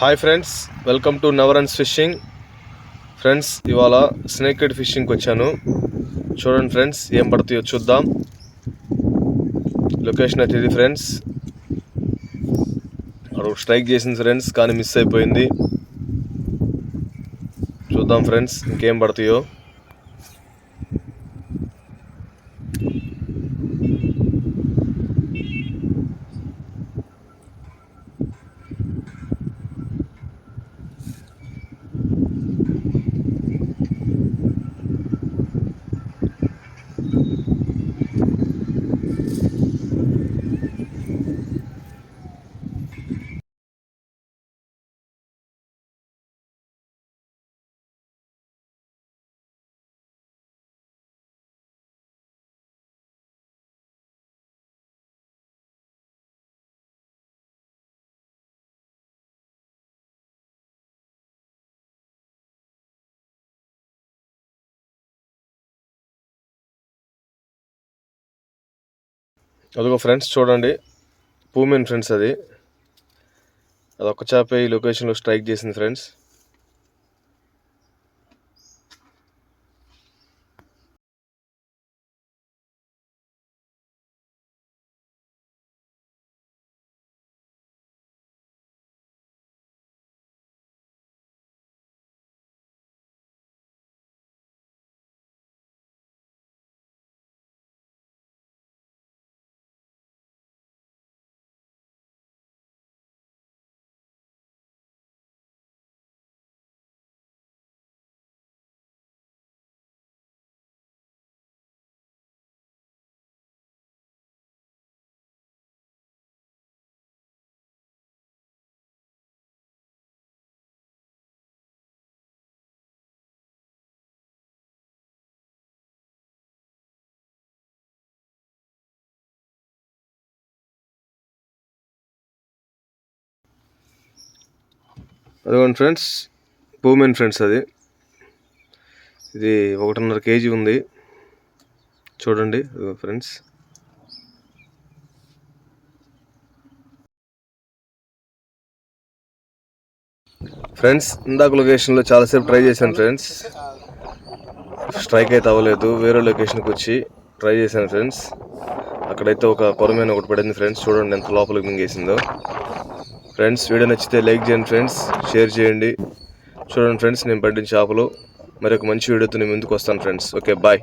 Hi friends welcome to నవరన్స్ fishing friends ఇవాళ snakehead ఫిషింగ్కి వచ్చాను. చూడండి ఫ్రెండ్స్ ఏం పడతాయో చూద్దాం. లొకేషన్ అయితే ఇది ఫ్రెండ్స్ అక్కడ స్ట్రైక్ చేసింది ఫ్రెండ్స్ కానీ మిస్ అయిపోయింది. చూద్దాం ఫ్రెండ్స్ ఇంకేం పడతాయో అదిగో ఫ్రెండ్స్ చూడండి. పూమెన్ ఫ్రెండ్స్ అది. అది ఒక్క చేప ఈ లొకేషన్లో స్ట్రైక్ చేసింది ఫ్రెండ్స్ అదిగోండి ఫ్రెండ్స్ పూమెన్ ఫ్రెండ్స్ అది. ఇది ఒకటిన్నర కేజీ ఉంది. చూడండి ఫ్రెండ్స్. ఫ్రెండ్స్ ఇందాక లొకేషన్లో చాలాసేపు ట్రై చేశాను ఫ్రెండ్స్. స్ట్రైక్ అయితే అవ్వలేదు వేరే లొకేషన్కి వచ్చి ట్రై చేశాను ఫ్రెండ్స్. అక్కడైతే ఒక కొరమైన ఒకటి పడింది ఫ్రెండ్స్. చూడండి ఎంత లోపలికి మింగేసిందో. ఫ్రెండ్స్ వీడియో నచ్చితే లైక్ చేయండి ఫ్రెండ్స్ షేర్ చేయండి. చూడండి ఫ్రెండ్స్ నేను పండిన చేపలు మరి ఒక మంచి వీడియోతో నేను ముందుకు వస్తాను ఫ్రెండ్స్. Okay bye.